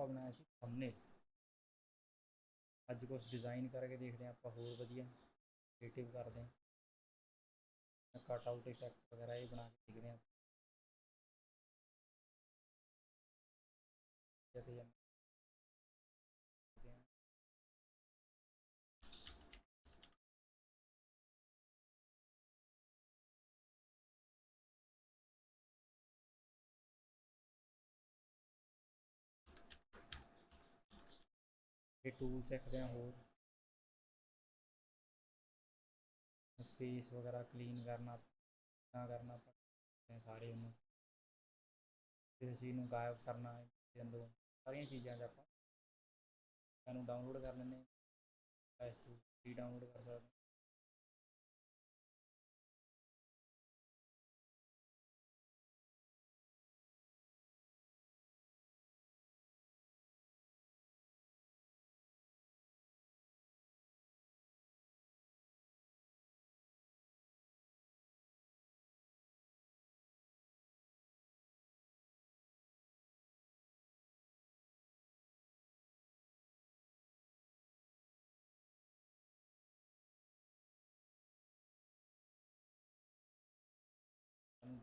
ਆਪਾਂ ਬਣਾਇਆ ਸੀ ਥੰਬਨੇਲ ਅੱਜ ਕੁਝ ਡਿਜ਼ਾਈਨ ਕਰਕੇ ਦੇਖਦੇ ਹਾਂ, ਆਪਾਂ ਹੋਰ ਵਧੀਆ ਕ੍ਰੀਏਟਿਵ ਕਰਦੇ ਹਾਂ। ਕੱਟ ਆਊਟ ਇਫੈਕਟ ਵਗੈਰਾ ਇਹ ਬਣਾ ਕੇ ਦੇਖਦੇ ਹਾਂ। ਜਦੇ ਇਹ ਟੂਲ ਸਿੱਖਦੇ ਹਾਂ ਹੋਰ। ਫੇਸ ਵਗੈਰਾ ਕਲੀਨ ਕਰਨਾ, ਤਾਂ ਕਰਨਾ ਸਾਰੇ ਉਹਨੂੰ। ਫਿਰ ਅਸੀਂ ਇਹਨੂੰ ਗਾਇਬ ਕਰਨਾ, ਇਹਦੇ ਅੰਦਰੋਂ ਸਾਰੀਆਂ ਚੀਜ਼ਾਂ 'ਚ ਆਪਾਂ ਇਹਨੂੰ ਡਾਊਨਲੋਡ ਕਰ ਲੈਂਦੇ ਹਾਂ। ਇਸ ਤੋਂ ਵੀ ਡਾਊਨਲੋਡ ਕਰ ਸਕਦੇ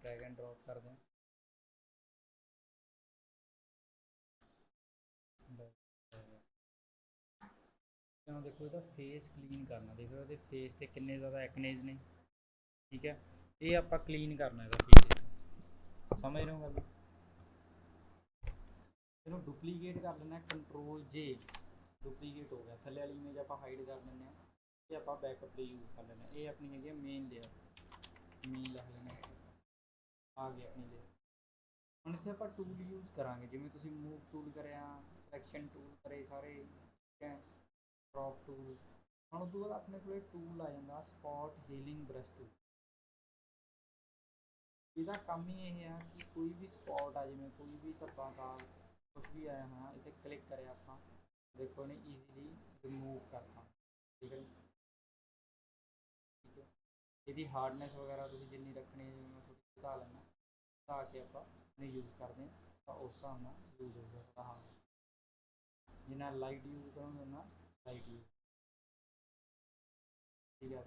ਹਾਂ। ਇਹਨੂੰ ਡਰੈਗ ਐਂਡ ਡ੍ਰੌਪ ਕਰਦੇ ਹਾਂ ਤਾਂ ਦੇਖੋ ਇਹਦਾ ਫੇਸ ਕਲੀਨ ਕਰਨਾ ਦੇਖੋ ਇਹਦੇ ਫੇਸ ਤੇ ਕਿੰਨੇ ਜ਼ਿਆਦਾ ਐਕਨੇਜ ਨੇ ਠੀਕ ਹੈ ਇਹ ਆਪਾਂ ਕਲੀਨ ਕਰਨਾ ਇਹਦਾ ਫੇਸ ਸਮਝ ਰਹੇ ਹੋ ਗੱਲ ਇਹਨੂੰ ਡੁਪਲੀਕੇਟ ਕਰ ਲੈਣਾ ਕੰਟਰੋਲ ਜੇ ਡੁਪਲੀਕੇਟ ਹੋ ਗਿਆ ਥੱਲੇ ਵਾਲੀ ਇਮੇਜ ਆਪਾਂ ਹਾਈਡ ਕਰ ਦਿੰਦੇ ਹਾਂ ਇਹ ਆਪਾਂ ਬੈਕਅਪ ਲਈ ਯੂਜ਼ ਕਰ ਲੈਣਾ ਇਹ ਆਪਣੀ ਹੈਗੀ ਮੇਨ ਲੇਅਰ ਮੇਨ ਲਿਖ ਲੈਣਾ ਆ ਗਈ ਆਪਣੀ ਲੇਅਰ ਹੁਣ ਇੱਥੇ ਆਪਾਂ ਟੂਲ ਯੂਜ਼ ਕਰਾਂਗੇ, ਜਿਵੇਂ ਤੁਸੀਂ ਮੂਵ ਟੂਲ ਕਰਿਆ ਸਿਲੈਕਸ਼ਨ ਟੂਲ ਕਰੇ ਸਾਰੇ, ਠੀਕ ਹੈ ਕ੍ਰੌਪ ਟੂਲ ਹੁਣ ਉਸ ਤੋਂ ਬਾਅਦ ਆਪਣੇ ਕੋਲੇ ਟੂਲ ਆ ਜਾਂਦਾ ਸਪੌਟ ਹੀਲਿੰਗ ਬ੍ਰਸ਼ ਟੂਲ ਇਹਦਾ ਕੰਮ ਹੀ ਇਹ ਆ ਕਿ ਕੋਈ ਵੀ ਸਪੌਟ ਆ, ਜਿਵੇਂ ਕੋਈ ਵੀ ਧੱਬਾ ਦਾਗ ਕੁਝ ਵੀ ਆਇਆ ਹਾਂ ਇੱਥੇ ਕਲਿੱਕ ਕਰਿਆ ਆਪਾਂ, ਦੇਖੋ ਇਹਨੇ ਈਜ਼ੀਲੀ ਰਿਮੂਵ ਕਰਤਾ। ਠੀਕ ਹੈ ਠੀਕ ਹੈ। ਇਹਦੀ ਹਾਰਡਨੈਸ ਵਗੈਰਾ ਤੁਸੀਂ ਜਿੰਨੀ ਰੱਖਣੀ ਹੈ, ਜਿਵੇਂ ਮੈਂ ਥੋੜੀ ਘਟਾ ਲੈਣਾ ਘਟਾ ਕੇ ਆਪਾਂ ਨਹੀਂ ਯੂਜ਼ ਕਰਦੇ, ਤਾਂ ਉਸ ਹਿਸਾਬ ਨਾਲ ਯੂਜ਼ ਹੋਊਗਾ ਥੋੜਾ ਹਾਂ। ਜਿੰਨਾ ਲਾਈਟ ਯੂਜ਼ ਕਰੋਗੇ, ਉਨਾ ਲਾਈਟ ਯੂਜ਼ ਠੀਕ ਹੈ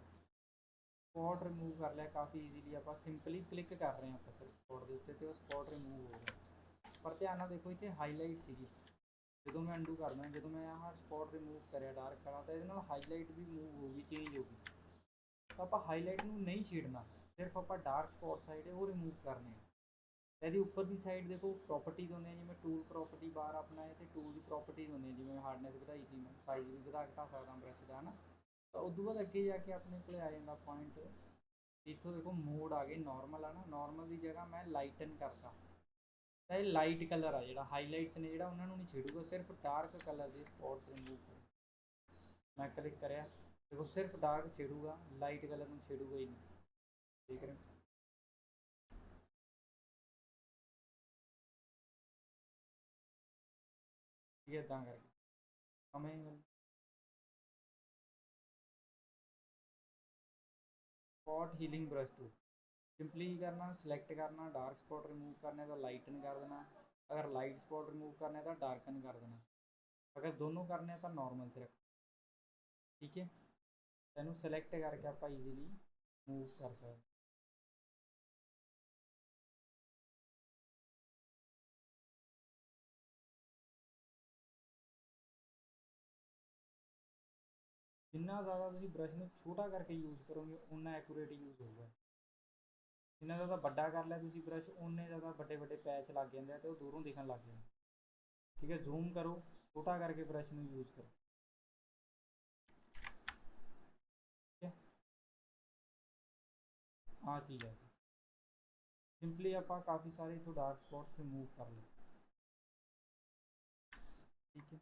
ਸਪੌਟ ਰਿਮੂਵ ਕਰ ਲਿਆ, ਕਾਫੀ ਈਜ਼ੀਲੀ ਆਪਾਂ ਸਿੰਪਲੀ ਕਲਿੱਕ ਕਰ ਰਹੇ ਹਾਂ ਆਪਾਂ ਸਿਰ ਸਪੌਟ ਦੇ ਉੱਤੇ, ਤੇ ਉਹ ਸਪੌਟ ਰਿਮੂਵ ਹੋ ਗਿਆ। ਪਰ ਧਿਆਨ ਨਾਲ ਦੇਖੋ, ਇੱਥੇ ਹਾਈਲਾਈਟ ਸੀਗੀ। ਜਦੋਂ ਮੈਂ ਅੰਡੂ ਕਰਦਾ, ਜਦੋਂ ਮੈਂ ਆਹ ਸਪੌਟ ਰਿਮੂਵ ਕਰਿਆ ਡਾਰਕ ਵਾਲਾ, ਤਾਂ ਇਹਦੇ ਨਾਲ ਹਾਈਲਾਈਟ ਵੀ ਮੂਵ ਹੋ ਗਈ ਚੇਂਜ ਹੋ ਗਈ। ਤਾਂ ਆਪਾਂ ਹਾਈਲਾਈਟ ਨੂੰ ਨਹੀਂ ਛੇੜਨਾ, ਸਿਰਫ ਆਪਾਂ ਡਾਰਕ ਸਪੌਟ ਸਾਈਡ ਹੈ ਉਹ ਰਿਮੂਵ ਕਰਨੇ ਆ। ਇਹਦੀ ਉੱਪਰ ਦੀ ਸਾਈਡ ਦੇਖੋ ਪ੍ਰਾਪਰਟੀਜ਼ ਹੁੰਦੀਆਂ ਜਿਵੇਂ ਟੂਲ ਪ੍ਰਾਪਰਟੀ ਬਾਹਰ ਆਪਣਾ ਹੈ ਟੂਲ ਦੀ ਪ੍ਰਾਪਰਟੀਜ਼ ਹੁੰਦੀਆਂ, ਜਿਵੇਂ ਹਾਰਡਨੈਸ ਵਧਾਈ ਸੀ ਮੈਂ ਸਾਈਜ਼ ਵੀ ਵਧਾ ਘਟਾ ਸਕਦਾ ਬ੍ਰਸ਼ ਦਾ, ਹਨਾ? ਤਾਂ ਉਦੋਂ ਬਾਅਦ ਅੱਗੇ ਜਾ ਕੇ ਆਪਣੇ ਕੋਲੇ ਆ ਜਾਂਦਾ ਪੁਆਇੰਟ ਇੱਥੋਂ ਦੇਖੋ ਮੋਡ ਆ ਗਏ ਨਾਰਮਲ ਆ ਨਾ ਨਾਰਮਲ ਦੀ ਜਗ੍ਹਾ ਮੈਂ ਲਾਈਟਨ ਕਰਤਾ। ਤਾਂ ਇਹ ਲਾਈਟ ਕਲਰ ਆ ਜਿਹੜਾ ਹਾਈਲਾਈਟਸ ਨੇ ਜਿਹੜਾ, ਉਹਨਾਂ ਨੂੰ ਨਹੀਂ ਛੇੜੂਗਾ, ਸਿਰਫ ਡਾਰਕ ਕਲਰ ਦੇ ਸਪੌਟਸ ਰਿਮੂਵ ਕਰ ਮੈਂ ਕਲਿੱਕ ਕਰਿਆ, ਦੇਖੋ, ਸਿਰਫ ਡਾਰਕ ਛੇੜੂਗਾ ਲਾਈਟ ਕਲਰ ਨੂੰ ਛੇੜੂਗਾ ਹੀ ਨਹੀਂ। ਦੇਖ ਰਹੇ ਹੋ? ਇਹ ਇਦਾਂ ਕਰਕੇ ਹਮੇ spot healing brush to simply ਕੀ ਕਰਨਾ ਸਿਲੈਕਟ ਕਰਨਾ ਡਾਰਕ ਸਪੌਟ ਰਿਮੂਵ ਕਰਨਾ ਤਾਂ ਲਾਈਟਨ ਕਰ ਦੇਣਾ। ਅਗਰ ਲਾਈਟ ਸਪੌਟ ਰਿਮੂਵ ਕਰਨੇ ਤਾਂ ਡਾਰਕਨ ਕਰ ਦੇਣਾ। ਅਗਰ ਦੋਨੋਂ ਕਰਨੇ ਆ ਤਾਂ ਨਾਰਮਲ 'ਚ ਰੱਖ। ਠੀਕ ਹੈ? ਇਹਨੂੰ ਸਿਲੈਕਟ ਕਰਕੇ ਆਪਾਂ ਈਜ਼ੀਲੀ ਮੂਵ ਕਰ ਸਕਦੇ ਜਿੰਨਾ ਜ਼ਿਆਦਾ ਤੁਸੀਂ ਬ੍ਰਸ਼ ਨੂੰ ਛੋਟਾ ਕਰਕੇ ਯੂਜ਼ ਕਰੋਗੇ ਉਨਾ ਐਕੂਰੇਟ ਯੂਜ਼ ਹੋਊਗਾ। ਜਿੰਨਾ ਜ਼ਿਆਦਾ ਵੱਡਾ ਕਰ ਲਿਆ ਤੁਸੀਂ ਬ੍ਰਸ਼ ਉਨੇ ਜ਼ਿਆਦਾ ਵੱਡੇ ਵੱਡੇ ਪੈਚ ਲੱਗ ਜਾਂਦੇ ਆ ਤੇ ਉਹ ਦੂਰੋਂ ਦਿਖਣ ਲੱਗ ਜਾਂਦੇ ਠੀਕ ਹੈ ਜ਼ੂਮ ਕਰੋ, ਛੋਟਾ ਕਰਕੇ ਬ੍ਰਸ਼ ਨੂੰ ਯੂਜ਼ ਕਰੋ। ਠੀਕ ਹੈ। ਆ ਚੀਜ਼ ਹੈ। ਸਿੰਪਲੀ ਆਪਾਂ ਕਾਫੀ ਸਾਰੇ ਇਥੋਂ ਡਾਰਕ ਸਪੌਟਸ ਰਿਮੂਵ ਕਰ ਲਏ। ਠੀਕ ਹੈ।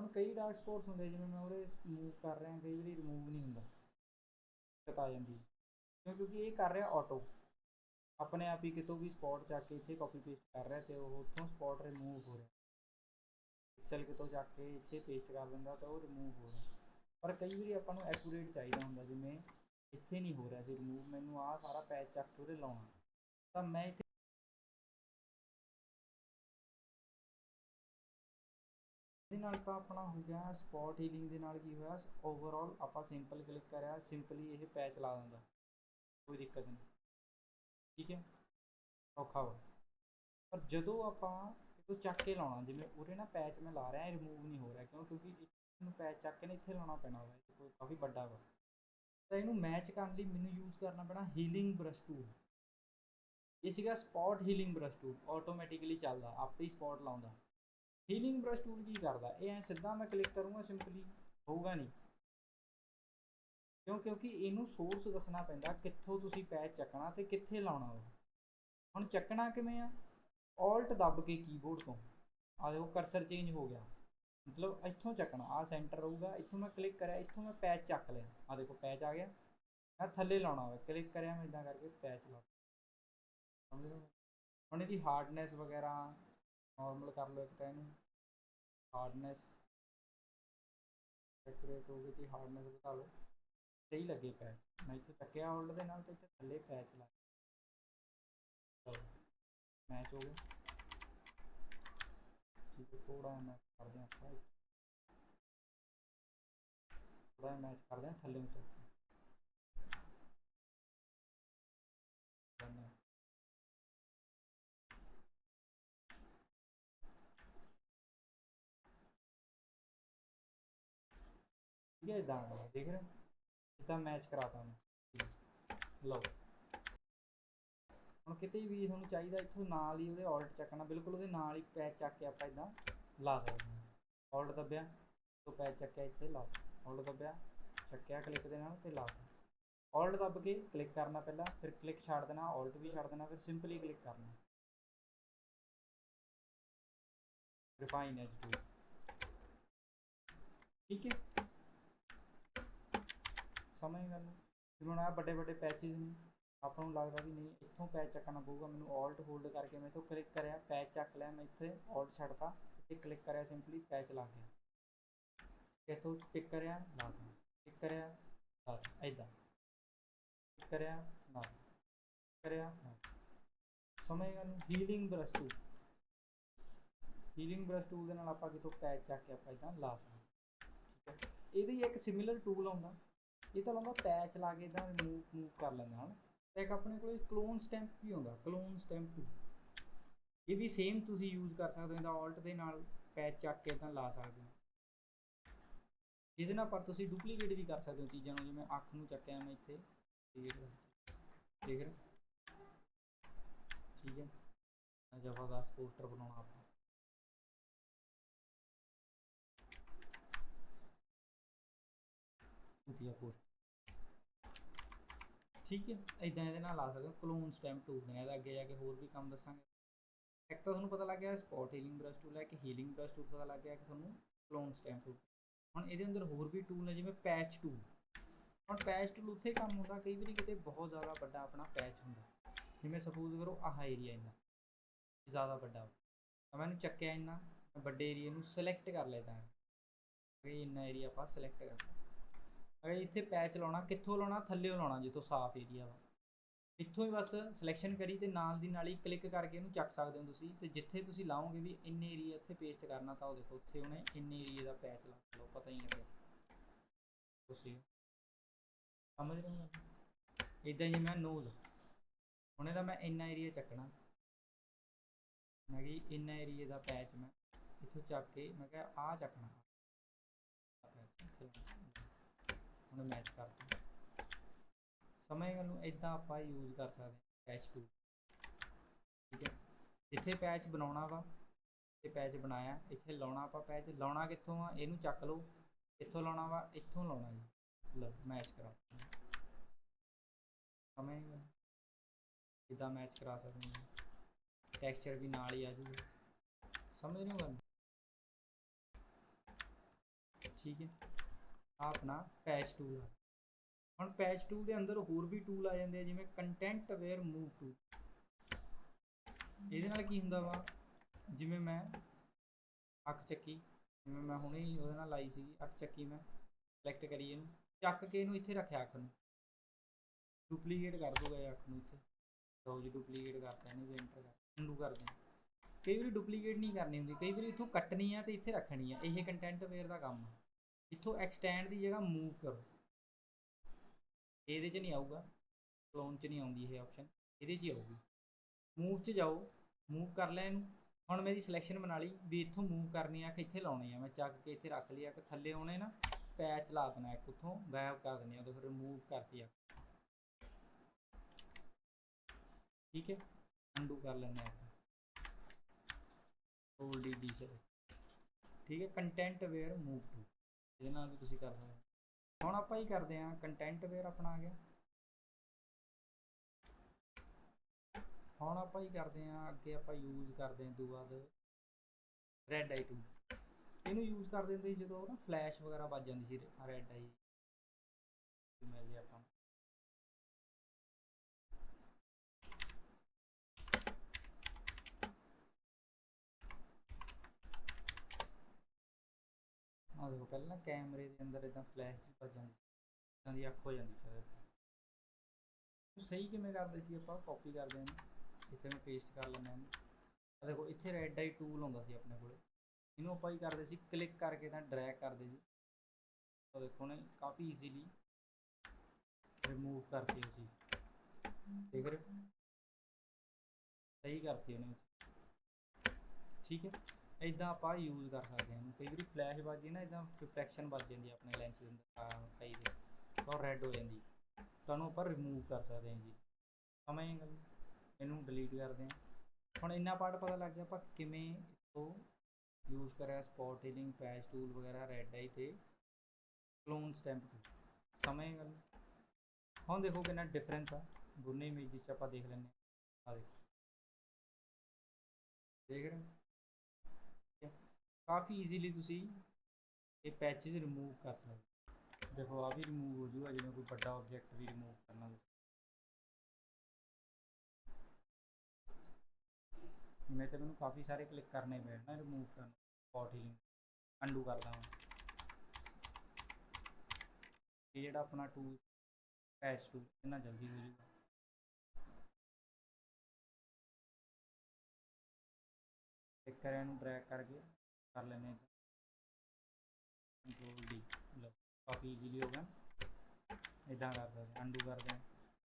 ਹੁਣ ਕਈ ਡਾਰਕ ਸਪੌਟਸ ਹੁੰਦੇ ਜਿਵੇਂ ਮੈਂ ਉਹਦੇ ਮੂਵ ਕਰ ਰਿਹਾ, ਕਈ ਵਾਰੀ ਰਿਮੂਵ ਨਹੀਂ ਹੁੰਦਾ। ਦਿੱਕਤ ਆ ਜਾਂਦੀ ਕਿਉਂ? ਕਿਉਂਕਿ ਇਹ ਕਰ ਰਿਹਾ ਆਟੋ ਆਪਣੇ ਆਪ ਹੀ ਕਿਤੋਂ ਵੀ ਸਪੌਟ ਚੱਕ ਕੇ ਇੱਥੇ ਕਾਪੀ ਪੇਸਟ ਕਰ ਰਿਹਾ ਤੇ ਉਹ ਉੱਥੋਂ ਸਪੌਟ ਰਿਮੂਵ ਹੋ ਰਿਹਾ। ਪਿਕਸਲ ਕਿਤੋਂ ਚੱਕ ਕੇ ਇੱਥੇ ਪੇਸਟ ਕਰ ਦਿੰਦਾ ਤਾਂ ਉਹ ਰਿਮੂਵ ਹੋ ਰਿਹਾ। ਪਰ ਕਈ ਵਾਰੀ ਆਪਾਂ ਨੂੰ ਐਕੂਰੇਟ ਚਾਹੀਦਾ ਹੁੰਦਾ, ਜਿਵੇਂ ਇੱਥੇ ਨਹੀਂ ਹੋ ਰਿਹਾ ਸੀ ਰਿਮੂਵ ਮੈਨੂੰ ਆਹ ਸਾਰਾ ਪੈਚ ਚੱਕ ਕੇ ਉਹਦੇ ਲਾਉਣਾ। ਤਾਂ ਮੈਂ ਇਹਦੇ ਨਾਲ ਤਾਂ ਆਪਣਾ ਹੋ ਗਿਆ ਸਪੌਟ ਹੀਲਿੰਗ ਦੇ ਨਾਲ ਕੀ ਹੋਇਆ ਓਵਰਆਲ ਆਪਾਂ ਸਿੰਪਲ ਕਲਿੱਕ ਕਰਿਆ ਸਿੰਪਲੀ ਇਹ ਪੈਚ ਲਾ ਦਿੰਦਾ। ਕੋਈ ਦਿੱਕਤ ਨਹੀਂ। ਠੀਕ ਹੈ? ਔਖਾ ਵਾ। ਪਰ ਜਦੋਂ ਆਪਾਂ ਇਹਨੂੰ ਚੱਕ ਕੇ ਲਾਉਣਾ, ਜਿਵੇਂ ਉਰੇ ਨਾ ਪੈਚ ਮੈਂ ਲਾ ਰਿਹਾ ਰਿਮੂਵ ਨਹੀਂ ਹੋ ਰਿਹਾ ਕਿਉਂ? ਕਿਉਂਕਿ ਇਹਨੂੰ ਪੈਚ ਚੱਕ ਕੇ ਨਾ ਇੱਥੇ ਲਾਉਣਾ ਪੈਣਾ ਵਾ, ਇਹ ਕੋਈ ਕਾਫੀ ਵੱਡਾ ਵਾ। ਤਾਂ ਇਹਨੂੰ ਮੈਚ ਕਰਨ ਲਈ ਮੈਨੂੰ ਯੂਜ਼ ਕਰਨਾ ਪੈਣਾ ਹੀਲਿੰਗ ਬ੍ਰਸ਼ ਟੂਲ ਇਹ ਸੀਗਾ spot healing brush tool automatically ਚੱਲਦਾ, ਆਪੇ ਹੀ ਸਪੌਟ ਲਾਉਂਦਾ। ਹੀਲਿੰਗ ਬ੍ਰਸ਼ ਟੂਲ ਕੀ ਕਰਦਾ? ਇਹ ਐ ਸਿੱਧਾ ਮੈਂ ਕਲਿੱਕ ਕਰੂੰਗਾ ਸਿੰਪਲੀ ਹੋਊਗਾ ਨਹੀਂ। ਕਿਉਂ? ਕਿਉਂਕਿ ਇਹਨੂੰ ਸੋਰਸ ਦੱਸਣਾ ਪੈਂਦਾ ਕਿੱਥੋਂ ਤੁਸੀਂ ਪੈਚ ਚੱਕਣਾ ਤੇ ਕਿੱਥੇ ਲਾਉਣਾ ਉਹ। ਹੁਣ ਚੱਕਣਾ ਕਿਵੇਂ ਆ? ਆਲਟ ਦੱਬ ਕੇ ਕੀਬੋਰਡ ਤੋਂ। ਆ ਦੇਖੋ ਕਰਸਰ ਚੇਂਜ ਹੋ ਗਿਆ। ਮਤਲਬ ਇੱਥੋਂ ਚੱਕਣਾ ਆ ਸੈਂਟਰ ਰਹੂਗਾ ਇੱਥੋਂ ਮੈਂ ਕਲਿੱਕ ਕਰਿਆ, ਇੱਥੋਂ ਮੈਂ ਪੈਚ ਚੱਕ ਲਿਆ। ਆ ਦੇਖੋ ਪੈਚ ਆ ਗਿਆ। ਮੈਂ ਥੱਲੇ ਲਾਉਣਾ ਹੋਵੇ ਕਲਿੱਕ ਕਰਿਆ ਮੈਂ ਇਦਾਂ ਕਰਕੇ ਪੈਚ ਲਾ ਹੁਣ ਇਹਦੀ ਹਾਰਡਨੈਸ ਵਗੈਰਾ ਨਾਰਮਲ ਕਰ ਲਓ ਇੱਕ ਤਾਂ ਇਹਨੂੰ ਹਾਰਡਨੈਸ ਸੈਚੂਰੇਟ ਹੋ ਗਈ ਤੇ ਹਾਰਡਨੈਸ ਵਧਾ ਲਓ ਸਹੀ ਲੱਗੇ ਪੈਚ ਮੈਂ ਇੱਥੇ ਚੱਕਿਆ ਹੋਲਡ ਦੇ ਨਾਲ ਤੇ ਇੱਥੇ ਥੱਲੇ ਪੈਚ ਲਾ ਚਲੋ ਮੈਚ ਹੋ ਗਿਆ ਠੀਕ ਹੈ ਥੋੜਾ ਮੈਚ ਕਰਦੇ ਹਾਂ ਆਪਾਂ ਥੋੜਾ ਮੈਚ ਕਰਦੇ ਹਾਂ ਥੱਲੇ ਨੂੰ ਚੱਕ ਠੀਕ ਹੈ ਇਦਾਂ ਦੇਖ ਰਹੇ ਹੋ? ਇਦਾਂ ਮੈਚ ਕਰਾਤਾ ਲਓ। ਹੁਣ ਕਿਤੇ ਵੀ ਤੁਹਾਨੂੰ ਚਾਹੀਦਾ, ਇੱਥੋਂ ਨਾਲ ਹੀ ਉਹਦੇ ਆਲਟ ਚੱਕਣਾ, ਬਿਲਕੁਲ ਉਹਦੇ ਨਾਲ ਹੀ ਪੈਚ ਚੱਕ ਕੇ ਆਪਾਂ ਇਦਾਂ ਲਾ ਸਕਦੇ ਹਾਂ। ਆਲਟ ਦੱਬਿਆ ਤੋਂ ਪੈਚ ਚੱਕਿਆ ਇੱਥੇ, ਲਾ ਆਲਟ ਦੱਬਿਆ, ਚੱਕਿਆ ਕਲਿੱਕ ਦੇ ਨਾਲ ਤੇ ਲਾ ਆਲਟ ਦੱਬ ਕੇ ਕਲਿੱਕ ਕਰਨਾ ਪਹਿਲਾਂ, ਫਿਰ ਕਲਿੱਕ ਛੱਡ ਦੇਣਾ ਆਲਟ ਵੀ ਛੱਡ ਦੇਣਾ, ਫਿਰ ਸਿੰਪਲੀ ਕਲਿੱਕ ਕਰਨਾ। ਰਿਫਾਈਨ ਐਜ ਠੀਕ ਹੈ। ਸਮਝ ਗੱਲ ਜਿਵੇਂ ਹੁਣ ਵੱਡੇ ਵੱਡੇ ਪੈਚਸ ਨੇ, ਆਪਾਂ ਨੂੰ ਲੱਗਦਾ ਵੀ ਨਹੀਂ, ਇੱਥੋਂ ਪੈਚ ਚੱਕਣਾ ਪਊਗਾ। ਮੈਨੂੰ ਆਲਟ ਹੋਲਡ ਕਰਕੇ ਮੈਂ ਇੱਥੋਂ ਕਲਿੱਕ ਕਰਿਆ ਪੈਚ ਚੱਕ ਲਿਆ, ਮੈਂ ਇੱਥੇ ਆਲਟ ਛੱਡਤਾ ਤੇ ਕਲਿੱਕ ਕਰਿਆ ਸਿੰਪਲੀ ਪੈਚ ਲਾ ਗਿਆ। ਇੱਥੋਂ ਪਿਕ ਕਰਿਆ ਲਾ ਤਾ ਪਿਕ ਕਰਿਆ ਲਾ ਤਾ ਪਿਕ ਕਰਿਆ ਲਾ ਕਰਿਆ ਸਮਝ ਗੱਲ ਨੂੰ healing brush tool healing brush tool ਦੇ ਨਾਲ ਆਪਾਂ ਕਿਤੋਂ ਪੈਚ ਚੱਕ ਕੇ ਆਪਾਂ ਇਦਾਂ ਲਾ ਸਕਦੇ ਠੀਕ ਹੈ। ਇਹਦੀ ਇੱਕ ਸਿਮਿਲਰ ਟੂਲ ਆਉਂਦਾ। ਇਹ ਤਾਂ ਲਾਉਂਦਾ, ਪੈਚ ਲਾ ਕੇ ਇਦਾਂ ਮੂਵ ਮੂਵ ਕਰ ਲੈਂਦਾ ਹਨ। ਇੱਕ ਆਪਣੇ ਕੋਲ ਕਲੋਨ ਸਟੈਂਪ ਵੀ ਆਉਂਦਾ ਕਲੋਨ ਸਟੈਂਪ। ਇਹ ਵੀ ਸੇਮ ਤੁਸੀਂ ਯੂਜ਼ ਕਰ ਸਕਦੇ ਹੋ, ਇਹਦਾ ਆਲਟ ਦੇ ਨਾਲ ਪੈਚ ਚੱਕ ਕੇ ਇਦਾਂ ਲਾ ਸਕਦੇ ਹੋ। ਇਹਦੇ ਨਾਲ ਪਰ ਤੁਸੀਂ ਡੁਪਲੀਕੇਟ ਵੀ ਕਰ ਸਕਦੇ ਹੋ ਚੀਜ਼ਾਂ ਨੂੰ, ਜਿਵੇਂ ਅੱਖ ਨੂੰ ਚੱਕਿਆ ਮੈਂ ਇੱਥੇ। ਦੇਖ ਦੇਖ ਰਹੇ ਠੀਕ ਹੈ। ਆਹ ਜ਼ਬਰਦਸਤ ਪੋਸਟਰ ਬਣਾਉਣਾ ਆਪਾਂ ਵਧੀਆ ਪੋਸਟ ਠੀਕ ਹੈ ਇਦਾਂ ਇਹਦੇ ਨਾਲ ਆ ਸਕਦਾ ਕਲੋਨ ਸਟੈਂਪ ਟੂਲ ਨੇ ਇਹਦਾ ਅੱਗੇ ਜਾ ਕੇ ਹੋਰ ਵੀ ਕੰਮ ਦੱਸਾਂਗੇ। ਇੱਕ ਤਾਂ ਤੁਹਾਨੂੰ ਪਤਾ ਲੱਗ ਗਿਆ ਸਪੌਟ ਹੀਲਿੰਗ ਬ੍ਰਸ਼ ਟੂਲ ਹੈ ਕਿ ਹੀਲਿੰਗ ਬ੍ਰਸ਼ ਟੂਲ ਪਤਾ ਲੱਗ ਗਿਆ ਕਿ ਤੁਹਾਨੂੰ ਕਲੋਨ ਸਟੈਂਪ ਟੂਲ ਹੁਣ ਇਹਦੇ ਅੰਦਰ ਹੋਰ ਵੀ ਟੂਲ ਨੇ, ਜਿਵੇਂ ਪੈਚ ਟੂਲ ਹੁਣ ਪੈਚ ਟੂਲ ਉੱਥੇ ਕੰਮ ਹੁੰਦਾ, ਕਈ ਵਾਰੀ ਕਿਤੇ ਬਹੁਤ ਜ਼ਿਆਦਾ ਵੱਡਾ ਆਪਣਾ ਪੈਚ ਹੁੰਦਾ। ਜਿਵੇਂ ਸਪੋਜ਼ ਕਰੋ ਆਹ ਏਰੀਆ ਇੰਨਾ, ਜ਼ਿਆਦਾ ਵੱਡਾ। ਤਾਂ ਮੈਂ ਇਹਨੂੰ ਚੱਕਿਆ ਇੰਨਾ ਵੱਡੇ ਏਰੀਆ ਨੂੰ ਸਿਲੈਕਟ ਕਰ ਲੈਦਾ। ਵੀ ਇੰਨਾ ਏਰੀਆ ਆਪਾਂ ਸਿਲੈਕਟ ਕਰਨਾ ਅਗਰ ਇੱਥੇ ਪੈਚ ਲਾਉਣਾ, ਕਿੱਥੋਂ ਲਾਉਣਾ? ਥੱਲੇੋਂ ਲਾਉਣਾ ਜਿੱਥੋਂ ਸਾਫ਼ ਏਰੀਆ ਵਾ। ਇੱਥੋਂ ਹੀ ਬਸ ਸਿਲੈਕਸ਼ਨ ਕਰੀ ਤੇ ਨਾਲ ਦੀ ਨਾਲ ਹੀ ਕਲਿੱਕ ਕਰਕੇ ਇਹਨੂੰ ਚੱਕ ਸਕਦੇ ਹੋ ਤੁਸੀਂ ਤੇ ਜਿੱਥੇ ਤੁਸੀਂ ਲਾਓਗੇ ਵੀ ਇੰਨੇ ਏਰੀਆ ਇੱਥੇ ਪੇਸਟ ਕਰਨਾ ਤਾਂ ਉਹ ਦੇਖੋ, ਉੱਥੇ ਉਹਨੇ ਇੰਨੇ ਏਰੀਆ ਦਾ ਪੈਚ ਲਾ ਲਓ, ਪਤਾ ਹੀ ਨਹੀਂ ਤੁਸੀਂ ਸਮਝ ਰਹੇ ਹੋ? ਇਦਾਂ ਹੀ ਮੈਂ ਨੋਜ਼ ਹੁਣ ਦਾ ਮੈਂ ਇੰਨਾ ਏਰੀਆ ਚੱਕਣਾ। ਮੈਂ ਕਿ ਇੰਨਾ ਏਰੀਆ ਦਾ ਪੈਚ ਮੈਂ ਇੱਥੋਂ ਚੱਕ ਕੇ, ਮੈਂ ਕਿਹਾ ਆ ਚੱਕਣਾ ਆਹ patch ਇੱਥੇ ਲਾਉਣਾ। ਹੁਣ ਮੈਚ ਕਰਦਾ ਸਮਝ ਨੂੰ ਇਦਾਂ ਆਪਾਂ ਯੂਜ਼ ਕਰ ਸਕਦੇ ਹਾਂ ਪੈਚ ਟੂਲ ਠੀਕ ਹੈ। ਜਿੱਥੇ ਪੈਚ ਬਣਾਉਣਾ ਵਾ ਤੇ ਪੈਚ ਬਣਾਇਆ। ਇੱਥੇ ਲਾਉਣਾ ਆਪਾਂ ਪੈਚ ਲਾਉਣਾ ਕਿੱਥੋਂ ਆ? ਇਹਨੂੰ ਚੱਕ ਲਓ। ਇੱਥੋਂ ਲਾਉਣਾ ਵਾ? ਇੱਥੋਂ ਲਾਉਣਾ ਜੀ। ਲਓ ਮੈਚ ਕਰਾ ਸਮਝ ਇਦਾਂ ਮੈਚ ਕਰਾ ਸਕਦੇ ਹਾਂ। ਟੈਕਸਚਰ ਵੀ ਨਾਲ ਹੀ ਆ ਜੂਗਾ। ਸਮਝ ਰਹੇ ਹੋ ਗੱਲ? ਠੀਕ ਹੈ। ਆਪਣਾ ਪੈਚ ਟੂਲ ਆ। ਹੁਣ ਪੈਚ ਟੂਲ ਦੇ ਅੰਦਰ ਹੋਰ ਵੀ ਟੂਲ ਆ ਜਾਂਦੇ ਆ, ਜਿਵੇਂ ਕੰਟੈਂਟ ਅਵੇਅਰ ਮੂਵ ਟੂਲ ਇਹਦੇ ਨਾਲ ਕੀ ਹੁੰਦਾ ਵਾ? ਜਿਵੇਂ ਮੈਂ ਅੱਖ ਚੱਕੀ, ਜਿਵੇਂ ਮੈਂ ਹੁਣੇ ਹੀ ਉਹਦੇ ਨਾਲ ਲਾਈ ਸੀਗੀ, ਅੱਖ ਚੱਕੀ ਮੈਂ ਸਿਲੈਕਟ ਕਰੀ ਇਹਨੂੰ, ਚੱਕ ਕੇ ਇਹਨੂੰ ਇੱਥੇ ਰੱਖਿਆ ਅੱਖ ਨੂੰ। ਡੁਪਲੀਕੇਟ ਕਰ ਦੂਗਾ ਇਹ ਅੱਖ ਨੂੰ ਇੱਥੇ। ਲਓ ਜੀ ਡੁਪਲੀਕੇਟ ਕਰਤਾ ਇਹਨੂੰ ਐਂਟਰ ਕਰ ਅੰਡੂ ਕਰਦੇ ਹਾਂ ਕਈ ਵਾਰੀ ਡੁਪਲੀਕੇਟ ਨਹੀਂ ਕਰਨੀ ਹੁੰਦੀ, ਕਈ ਵਾਰੀ ਇੱਥੋਂ ਕੱਟਣੀ ਆ ਤੇ ਇੱਥੇ ਰੱਖਣੀ ਆ, ਇਹ ਕੰਟੈਂਟ ਵੇਅਰ ਦਾ ਕੰਮ ਆ। ਇੱਥੋਂ ਐਕਸਟੈਂਡ ਦੀ ਜਗ੍ਹਾ ਮੂਵ ਕਰੋ। ਇਹਦੇ 'ਚ ਨਹੀਂ ਆਊਗਾ ਕਲੋਨ 'ਚ ਨਹੀਂ ਆਉਂਦੀ ਇਹ ਆਪਸ਼ਨ ਇਹਦੇ 'ਚ ਹੀ ਆਊਗੀ। ਮੂਵ 'ਚ ਜਾਓ ਮੂਵ ਕਰ ਲੈ ਇਹਨੂੰ। ਹੁਣ ਮੇਰੀ ਸਿਲੈਕਸ਼ਨ ਬਣਾ ਲਈ ਵੀ ਇੱਥੋਂ ਮੂਵ ਕਰਨੀ ਆ ਕਿ ਇੱਥੇ ਲਾਉਣੀ ਆ। ਮੈਂ ਚੱਕ ਕੇ ਇੱਥੇ ਰੱਖ ਲਿਆ ਕਿ ਥੱਲੇ ਆਉਣੇ ਨਾ ਪੈਚ ਲਾ ਦੇਣਾ ਇੱਕ ਉੱਥੋਂ ਗਾਇਬ ਕਰ ਦੇਣੀ ਆ ਉਹਦੇ ਫਿਰ ਰਿਮੂਵ ਕਰਤੀ ਆ। ਠੀਕ ਹੈ ਅੰਡੂ ਕਰ ਲੈਂਦੇ ਆ ਹੋਲਡ ਡੀ ਸੇ ਠੀਕ ਹੈ ਕੰਟੈਂਟ ਵੇਅਰ ਮੂਵ ਟੂ ਇਹਦੇ ਨਾਲ ਵੀ ਤੁਸੀਂ ਕਰ ਸਕਦੇ ਹੋ। ਹੁਣ ਆਪਾਂ ਹੀ ਕਰਦੇ ਹਾਂ ਕੰਟੈਂਟ ਵੇਅਰ ਆਪਣਾ ਆ ਗਿਆ। ਹੁਣ ਆਪਾਂ ਹੀ ਕਰਦੇ ਹਾਂ, ਅੱਗੇ ਆਪਾਂ ਯੂਜ਼ ਕਰਦੇ ਹਾਂ ਤੋਂ ਬਾਅਦ ਰੈਡ ਆਈ ਟੂ ਇਹਨੂੰ ਯੂਜ਼ ਕਰਦੇ ਦਿੰਦੇ ਸੀ ਜਦੋਂ ਨਾ ਫਲੈਸ਼ ਵਗੈਰਾ ਵੱਜ ਜਾਂਦੀ ਸੀ ਰੈੱਡ ਆਈ ਮਿਲ ਜੇ ਆਪਾਂ ਆਹ ਦੇਖੋ ਪਹਿਲਾਂ ਕੈਮਰੇ ਦੇ ਅੰਦਰ ਇਦਾਂ ਫਲੈਸ਼ ਜੀ ਵੱਜ ਜਾਂਦੀ ਇਦਾਂ ਦੀ ਅੱਖ ਹੋ ਜਾਂਦੀ ਸੀ ਸਹੀ ਕਿਵੇਂ ਕਰਦੇ ਸੀ ਆਪਾਂ? ਕਾਪੀ ਕਰਦੇ ਹਾਂ ਇੱਥੇ ਮੈਂ ਪੇਸਟ ਕਰ ਲੈਂਦਾ ਇਹਨੂੰ। ਦੇਖੋ, ਇੱਥੇ ਰੈਡ ਆਈ ਟੂਲ ਹੁੰਦਾ ਸੀ ਆਪਣੇ ਕੋਲੇ। ਇਹਨੂੰ ਆਪਾਂ ਹੀ ਕਰਦੇ ਸੀ? ਕਲਿੱਕ ਕਰਕੇ ਤਾਂ ਡਰੈਗ ਕਰਦੇ ਸੀ। ਉਹ ਦੇਖੋ ਨੇ, ਕਾਫੀ ਈਜ਼ੀਲੀ ਰਿਮੂਵ ਕਰਤੀ ਉਹ ਚੀਜ਼। ਦੇਖ ਰਹੇ ਸਹੀ ਕਰਤੀ ਉਹਨੇ ਠੀਕ ਹੈ? ਇਦਾਂ ਆਪਾਂ ਯੂਜ਼ ਕਰ ਸਕਦੇ ਹਾਂ ਇਹਨੂੰ। ਕਈ ਵਾਰੀ ਫਲੈਸ਼ ਵੱਜ ਜੇ ਨਾ ਇਦਾਂ ਰਿਫਲੈਕਸ਼ਨ ਵੱਜ ਜਾਂਦੀ ਹੈ ਆਪਣੇ ਲੈਂਸ ਦੇ ਅੰਦਰ ਆ ਕਈ ਦੇ ਤਾਂ ਰੈੱਡ ਹੋ ਜਾਂਦੀ। ਤੁਹਾਨੂੰ ਆਪਾਂ ਰਿਮੂਵ ਕਰ ਸਕਦੇ ਹਾਂ ਜੀ। ਸਮਝ ਗਏ ਗੱਲ? ਇਹਨੂੰ ਡਿਲੀਟ ਕਰਦੇ ਹਾਂ। ਹੁਣ ਇੰਨਾ ਪਾਰਟ ਪਤਾ ਲੱਗ ਗਿਆ ਆਪਾਂ ਕਿਵੇਂ ਉਹ ਯੂਜ਼ ਕਰਿਆ ਸਪੌਟ ਹੀਲਿੰਗ ਪੈਚ ਟੂਲ ਵਗੈਰਾ ਰੈੱਡ ਆਈ ਤੇ ਕਲੋਨ ਸਟੈਂਪ ਸਮਝ ਗਏ ਗੱਲ? ਹੁਣ ਦੇਖੋ ਕਿੰਨਾ ਡਿਫਰੈਂਸ ਆ। ਦੋਨੇ ਇਮੇਜਸ 'ਚ ਆਪਾਂ ਦੇਖ ਲੈਂਦੇ ਆ ਦੇਖੋ। ਦੇਖ ਰਹੇ ਹੋ? ਕਾਫੀ ਈਜ਼ੀਲੀ ਤੁਸੀਂ ਇਹ ਪੈਚਸ ਰਿਮੂਵ ਕਰ ਸਕਦੇ ਹੋ। ਦੇਖੋ ਆ ਵੀ ਰਿਮੂਵ ਹੋ ਜੂਗਾ ਜਿਵੇਂ ਕੋਈ ਵੱਡਾ ਆਬਜੈਕਟ ਵੀ ਰਿਮੂਵ ਕਰਨਾ ਹੋਵੇ। ਮੈਂ ਤਾਂ ਮੈਨੂੰ ਕਾਫੀ ਸਾਰੇ ਕਲਿੱਕ ਕਰਨੇ ਪਏ ਰਿਮੂਵ ਕਰਨ। ਸਪੌਟ ਹੀਲਿੰਗ ਅੰਡੂ ਕਰਦਾ ਹਾਂ। ਇਹ ਜਿਹੜਾ ਆਪਣਾ ਟੂਲ ਪੈਚ ਟੂਲ ਕਿੰਨਾ ਜਲਦੀ ਹੋ ਜੂਗਾ ਕਲਿੱਕ ਕਰਿਆ ਨੂੰ ਡਰੈਗ ਕਰਕੇ ਕਰ ਲੈਨੇ ਕੰਟਰੋਲ ਡੀ ਲਓ ਕਾਫੀ ਈਜ਼ੀਲੀ ਹੋ ਗਿਆ ਇਦਾਂ ਕਰ ਸਕਦੇ ਅੰਡੂ ਕਰਦੇ ਹਾਂ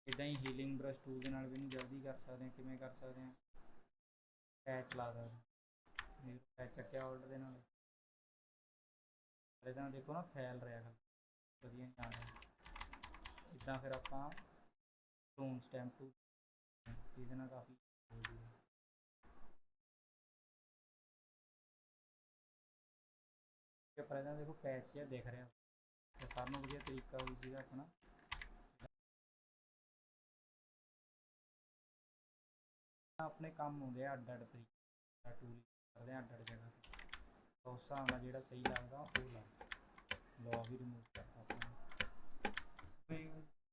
ਇਦਾਂ ਹੀ ਹੀਲਿੰਗ ਬ੍ਰਸ਼ ਟੂਲ ਦੇ ਨਾਲ ਵੀ ਨਹੀਂ ਜਲਦੀ ਕਰ ਸਕਦੇ ਹਾਂ ਕਿਵੇਂ ਕਰ ਸਕਦੇ ਹਾਂ ਪੈਚ ਲਾ ਸਕਦੇ ਇਹ ਪੈਚ ਚੱਕਿਆ ਆਰਡਰ ਦੇ ਨਾਲ ਇਦਾਂ ਦੇਖੋ ਨਾ ਫੈਲ ਰਿਹਾ ਗੱਲ ਵਧੀਆ ਨਹੀਂ ਆ ਰਿਹਾ ਇਦਾਂ ਫਿਰ ਆਪਾਂ ਟੋਨ ਸਟੈਂਪ ਟੂ ਇਹਦੇ ਨਾਲ ਕਾਫੀ ਹੋ ਜੂਗਾ ਪਰ ਇਹਦਾ ਦੇਖੋ ਪੈਚ ਜਿਹਾ ਦਿਖ ਰਿਹਾ ਤੇ ਸਾਰਿਆਂ ਨੂੰ ਵਧੀਆ ਤਰੀਕਾ ਹੋਈ ਸੀਗਾ ਆਪਣਾ। ਆਪਣੇ ਕੰਮ ਹੁੰਦੇ ਆ ਅੱਡ ਅੱਡ ਤਰੀਕੇ ਟੂਲ ਕਰਦੇ ਆ ਅੱਡ ਅੱਡ ਜਗ੍ਹਾ ਉਸ ਹਿਸਾਬ ਨਾਲ ਜਿਹੜਾ ਸਹੀ ਲੱਗਦਾ ਉਹ ਲਾ ਲਓ। ਵੀ ਰਿਮੂਵ ਕਰਤਾ ਆਪਾਂ